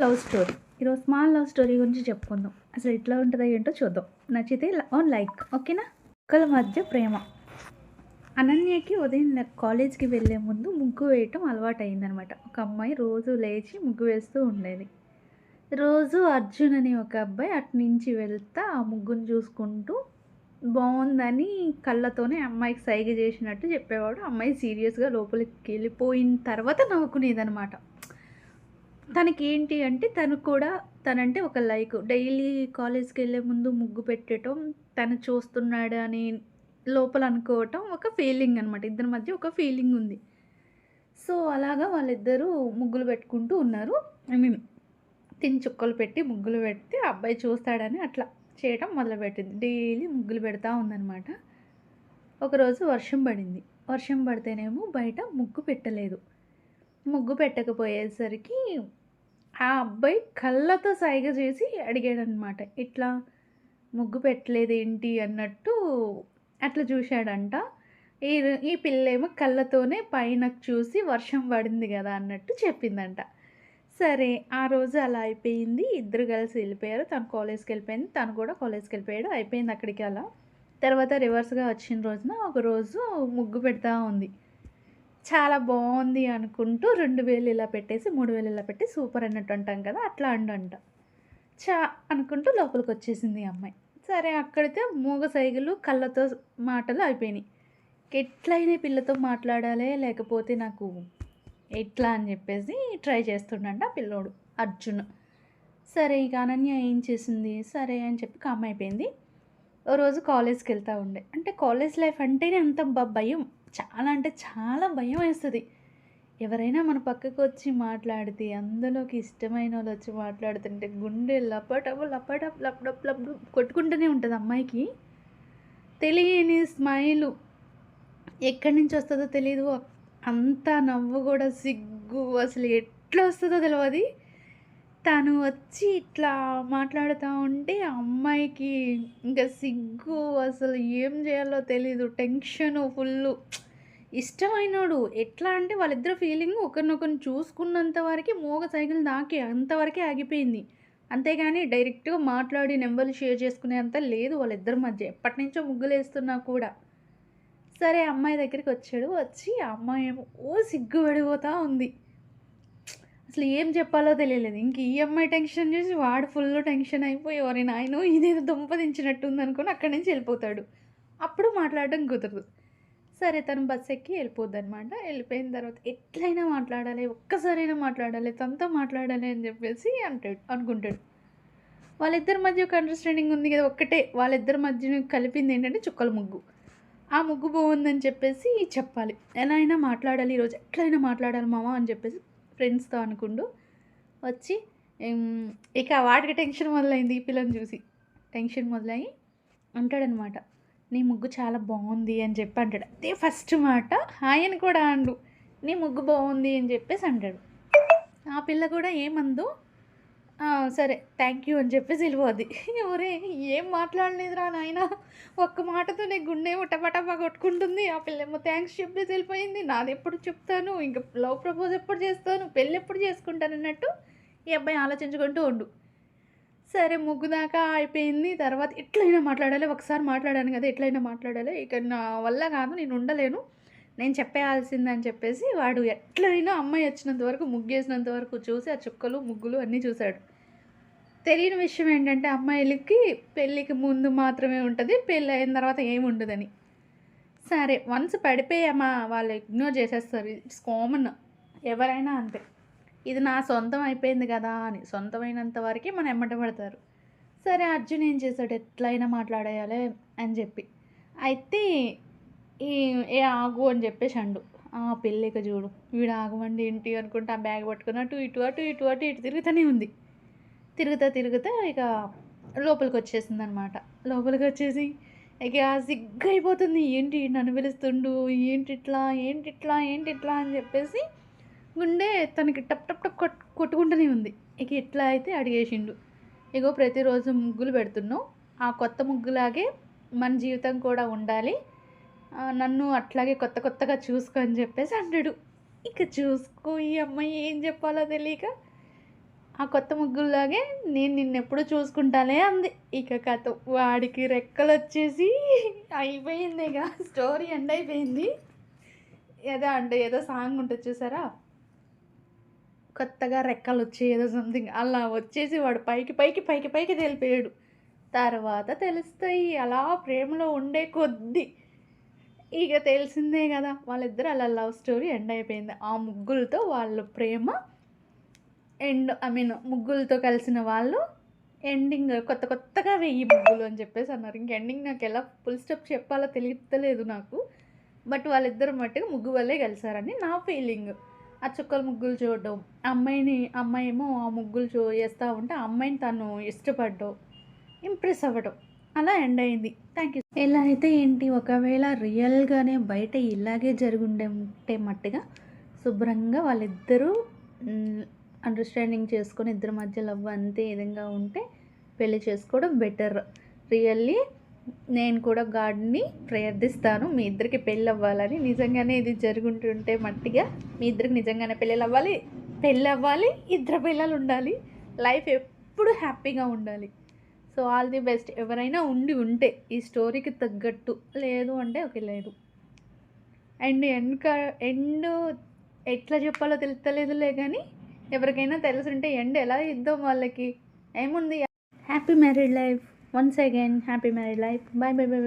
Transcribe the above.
Love story. ఈరోజు small love story గురించి చెప్పుకుందాం. అసలు ఎట్లా ఉంటుందో ఏంటో చూద్దాం. నచ్చితే ఓన్ లైక్ ఓకేనా? ఒకళ్ళ మధ్య ప్రేమ. అనన్యకి ఉదయం కాలేజ్కి వెళ్ళే ముందు ముగ్గు వేయటం అలవాటు అయిందనమాట ఒక అమ్మాయి రోజు లేచి ముగ్గు వేస్తూ ఉండేది. రోజు అర్జున్ అనే ఒక అబ్బాయి అటు నుంచి వెళ్తా ఆ ముగ్గును చూసుకుంటూ బాగుందని కళ్ళతోనే అమ్మాయికి సైగ చేసినట్టు చెప్పేవాడు. అమ్మాయి సీరియస్గా లోపలికి వెళ్ళిపోయిన తర్వాత నవ్వుకునేదనమాట. తనకి ఏంటి అంటే తను కూడా తనంటే ఒక లైక్ డైలీ కాలేజ్కి వెళ్ళే ముందు ముగ్గు పెట్టడం తను చూస్తున్నాడు అని లోపల అనుకోవటం ఒక ఫీలింగ్ అనమాట ఇద్దరి మధ్య ఒక ఫీలింగ్ ఉంది. సో అలాగా వాళ్ళిద్దరూ ముగ్గులు పెట్టుకుంటూ ఉన్నారు. ఐ మీన్ తిని చుక్కలు పెట్టి ముగ్గులు పెడితే ఆ అబ్బాయి చూస్తాడని అట్లా చేయటం మొదలుపెట్టింది. డైలీ ముగ్గులు పెడతా ఉందన్నమాట. ఒకరోజు వర్షం పడింది. వర్షం పడితేనేమో బయట ముగ్గు పెట్టలేదు. ముగ్గు పెట్టకపోయేసరికి ఆ అబ్బాయి కళ్ళతో సైగ చేసి అడిగాడనమాట ఇట్లా ముగ్గు పెట్టలేదేంటి? అన్నట్టు అట్లా చూశాడంట. ఈ ఈ పిల్లేమో కళ్ళతోనే పైన చూసి వర్షం పడింది కదా అన్నట్టు చెప్పిందంట. సరే ఆ రోజు అలా అయిపోయింది. ఇద్దరు కలిసి వెళ్ళిపోయారు. తను కాలేజ్కి వెళ్ళిపోయింది. తను కూడా కాలేజ్కి వెళ్ళిపోయాడు. అయిపోయింది అక్కడికి అలా. తర్వాత రివర్స్గా వచ్చిన రోజున ఒక రోజు ముగ్గు పెడతా ఉంది. చాలా బాగుంది అనుకుంటూ రెండు వేలు ఇలా పెట్టేసి మూడు వేలు ఇలా పెట్టి సూపర్ అన్నట్టు అంటాం కదా అట్లా అండంట చా అనుకుంటూ లోపలికి వచ్చేసింది ఈ అమ్మాయి. సరే అక్కడితే మూగ సైగలు కళ్ళతో మాటలు అయిపోయినాయి. ఎట్లయినా పిల్లతో మాట్లాడాలి లేకపోతే నాకు ఎట్లా అని చెప్పేసి ట్రై చేస్తుండంట పిల్లోడు అర్జున్. సరే ఇక అనన్య ఏం చేసింది? సరే అని చెప్పి కామ్ అయిపోయింది. ఓ రోజు కాలేజ్కి వెళ్తూ ఉండే. అంటే కాలేజ్ లైఫ్ అంటేనే అంత భయం. చాలా అంటే చాలా భయం వేస్తుంది. ఎవరైనా మన పక్కకు వచ్చి మాట్లాడితే అందులోకి ఇష్టమైన వాళ్ళు వచ్చి మాట్లాడుతుంటే గుండె లపటపు లపటప్ లపడప్ లపడు కొట్టుకుంటూనే ఉంటుంది అమ్మాయికి. తెలియని స్మైలు ఎక్కడి నుంచి వస్తుందో తెలియదు అంత నవ్వు కూడా సిగ్గు అసలు ఎట్లా వస్తుందో తెలియదు తను వచ్చి ఇట్లా మాట్లాడుతూ ఉంటే ఆ అమ్మాయికి ఇంకా సిగ్గు అసలు ఏం చేయాలో తెలీదు. టెన్షన్ ఫుల్ ఇష్టమైనోడు ఎట్లా అంటే వాళ్ళిద్దరు ఫీలింగ్ ఒకరినొకరిని చూసుకున్నంత వరకు మోగ సైకిల్ దాకి అంతవరకే ఆగిపోయింది. అంతేగాని డైరెక్ట్గా మాట్లాడి నెంబర్లు షేర్ చేసుకునే అంత లేదు వాళ్ళిద్దరి మధ్య. ఎప్పటి నుంచో ముగ్గులేస్తున్నా కూడా. సరే అమ్మాయి దగ్గరికి వచ్చాడు. వచ్చి ఆ అమ్మాయి ఏమో ఓ సిగ్గు పడిపోతూ ఉంది. అసలు ఏం చెప్పాలో తెలియలేదు. ఇంక ఈ అమ్మాయి టెన్షన్ చూసి వాడు ఫుల్ టెన్షన్ అయిపోయి ఎవరి నాయన ఇదేదో దుంపదించినట్టుంది అనుకుని అక్కడి నుంచి వెళ్ళిపోతాడు. అప్పుడు మాట్లాడడం కుదరదు. సరే తను బస్ ఎక్కి వెళ్ళిపోద్ది అనమాట వెళ్ళిపోయిన తర్వాత ఎట్లయినా మాట్లాడాలి ఒక్కసారైనా మాట్లాడాలి తనతో మాట్లాడాలి అని చెప్పేసి అంటాడు అనుకుంటాడు. వాళ్ళిద్దరి మధ్య ఒక అండర్స్టాండింగ్ ఉంది కదా ఒక్కటే. వాళ్ళిద్దరి మధ్య కలిపింది ఏంటంటే చుక్కల ముగ్గు. ఆ ముగ్గు బాగుందని చెప్పేసి చెప్పాలి. ఎలా అయినా మాట్లాడాలి ఈరోజు ఎట్లయినా మాట్లాడాలి మామ అని చెప్పేసి ఫ్రెండ్స్తో అనుకుండు. వచ్చి ఇక వాడికి టెన్షన్ మొదలైంది ఈ పిల్లని చూసి. టెన్షన్ మొదలయ్యి అంటాడనమాట. నీ ముగ్గు చాలా బాగుంది అని చెప్పి అంటాడు. అదే ఫస్ట్ మాట ఆయన కూడా అండు. నీ ముగ్గు బాగుంది అని చెప్పేసి అంటాడు. ఆ పిల్ల కూడా ఏమందు సరే థ్యాంక్ యూ అని చెప్పేసి వెళ్ళిపోద్ది ఎవరే ఏం మాట్లాడలేదురా నాయన? ఒక్క మాటతో నీ గుండె టపటపా కొట్టుకుంటుంది. ఆ పిల్లేమో థ్యాంక్స్ చెప్పేసి వెళ్ళిపోయింది నాది ఎప్పుడు చెప్తాను? ఇంకా లవ్ ప్రపోజ్ ఎప్పుడు చేస్తాను? పెళ్ళి ఎప్పుడు చేసుకుంటాను అన్నట్టు ఈ అబ్బాయి ఆలోచించుకుంటూ ఉండు. సరే ముగ్గు దాకా అయిపోయింది. తర్వాత ఎట్లయినా మాట్లాడాలి. ఒకసారి మాట్లాడాను కదా ఎట్లయినా మాట్లాడాలి. ఇక నా వల్ల కాదు నేను ఉండలేను. నేను చెప్పేయాల్సిందని చెప్పేసి వాడు ఎట్లయినా అమ్మాయి వచ్చినంత వరకు ముగ్గేసినంత వరకు చూసి ఆ చుక్కలు ముగ్గులు అన్నీ చూశాడు. తెలియని విషయం ఏంటంటే అమ్మాయిలకి పెళ్ళికి ముందు మాత్రమే ఉంటుంది పెళ్ళి అయిన తర్వాత ఏముండదని సరే వన్స్ పడిపోయామా వాళ్ళు ఇగ్నోర్ చేసేస్తారు ఇట్స్ కామన్ ఎవరైనా అంతే. ఇది నా సొంతం అయిపోయింది కదా అని సొంతమైనంత వరకే మనం ఎమ్మట పడతారు. సరే అర్జున్ ఏం చేశాడు? ఎట్లయినా మాట్లాడేయాలి అని చెప్పి. అయితే ఈ ఏ ఆగు అని చెప్పేసి అండు. ఆ పెళ్ళిక చూడు వీడు ఆగమండి ఏంటి అనుకుంటే ఆ బ్యాగ్ పట్టుకుని అటు ఇటు అటు ఇటు అటు ఇటు తిరుగుతూనే ఉంది. తిరుగుతా తిరుగుతా ఇక లోపలికి వచ్చేసింది అనమాట లోపలికి వచ్చేసి ఇక సిగ్గు అయిపోతుంది ఏంటి నన్ను పిలుస్తుండు? ఏంటి ఇట్లా ఏంటి ఇట్లా ఏంటి ఇట్లా అని చెప్పేసి గుండె తనకి టప్ టప్ టప్ కొట్ కొట్టుకుంటూనే ఉంది. ఇక ఇట్లా అయితే అడిగేసిండు. ఇగో ప్రతిరోజు ముగ్గులు పెడుతున్నావు. ఆ కొత్త ముగ్గులాగే మన జీవితం కూడా ఉండాలి. నన్ను అట్లాగే కొత్త కొత్తగా చూసుకో అని చెప్పేసి అంటాడు. ఇక చూసుకో ఈ అమ్మాయి ఏం చెప్పాలో తెలియక ఆ కొత్త ముగ్గుల్లాగే నేను నిన్నెప్పుడు చూసుకుంటానే అంది. ఇక కథ వాడికి రెక్కలు వచ్చేసి అయిపోయింది ఇక. స్టోరీ ఎండ్ అయిపోయింది. ఏదో అంటే ఏదో సాంగ్ ఉంటుంది చూసారా? కొత్తగా రెక్కలు వచ్చి ఏదో సంథింగ్ అలా వచ్చేసి వాడు పైకి పైకి పైకి పైకి తెలిపాడు తర్వాత తెలుస్తాయి అలా ప్రేమలో ఉండే కొద్దీ. ఇక తెలిసిందే కదా వాళ్ళిద్దరు అలా లవ్ స్టోరీ ఎండ్ అయిపోయింది. ఆ ముగ్గులతో వాళ్ళ ప్రేమ ఎండ్ ఐ మీన్ ముగ్గులతో కలిసిన వాళ్ళు ఎండింగ్ కొత్త కొత్తగా వెయ్యి ముగ్గులు అని చెప్పేసి అన్నారు. ఇంక ఎండింగ్ నాకు ఎలా ఫుల్ స్టెప్ చెప్పాలో తెలియలేదు నాకు. బట్ వాళ్ళిద్దరు మట్టుగా ముగ్గు వల్లే కలిసారని నా ఫీలింగ్ ఆ చుక్కల ముగ్గులు చూడడం అమ్మాయిని అమ్మాయి ఏమో ఆ ముగ్గులు చూ వేస్తూ ఉంటే ఆ అమ్మాయిని తను ఇష్టపడడం ఇంప్రెస్ అవ్వడం. అలా ఎండ్ అయింది. థ్యాంక్ యూ ఎలా అయితే ఏంటి ఒకవేళ రియల్గానే బయట ఇలాగే జరుగుండే ఉంటే మట్టుగా శుభ్రంగా వాళ్ళిద్దరూ అండర్స్టాండింగ్ చేసుకొని ఇద్దరి మధ్య లవ్ అంతే విధంగా ఉంటే పెళ్ళి చేసుకోవడం బెటర్ రియల్లీ నేను కూడా గాడ్ని ప్రయర్థిస్తాను మీ ఇద్దరికి పెళ్ళి అవ్వాలని. నిజంగానే ఇది జరుగుంటుంటే మట్టిగా మీ ఇద్దరికి నిజంగానే పెళ్ళిళ్ళు అవ్వాలి. పెళ్ళి అవ్వాలి. ఇద్దరు పిల్లలు ఉండాలి. లైఫ్ ఎప్పుడు హ్యాపీగా ఉండాలి. సో ఆల్ ది బెస్ట్ ఎవరైనా ఉండి ఉంటే ఈ స్టోరీకి తగ్గట్టు. లేదు అంటే ఓకే లేదు. అండ్ ఎండ్ ఎండ్ ఎట్లా చెప్పాలో తెలుస్తలేదులే కానీ ఎవరికైనా తెలుసుంటే ఎండ్ ఎలా ఇద్దాం వాళ్ళకి? ఏముంది? Happy married life once again happy married life bye bye bye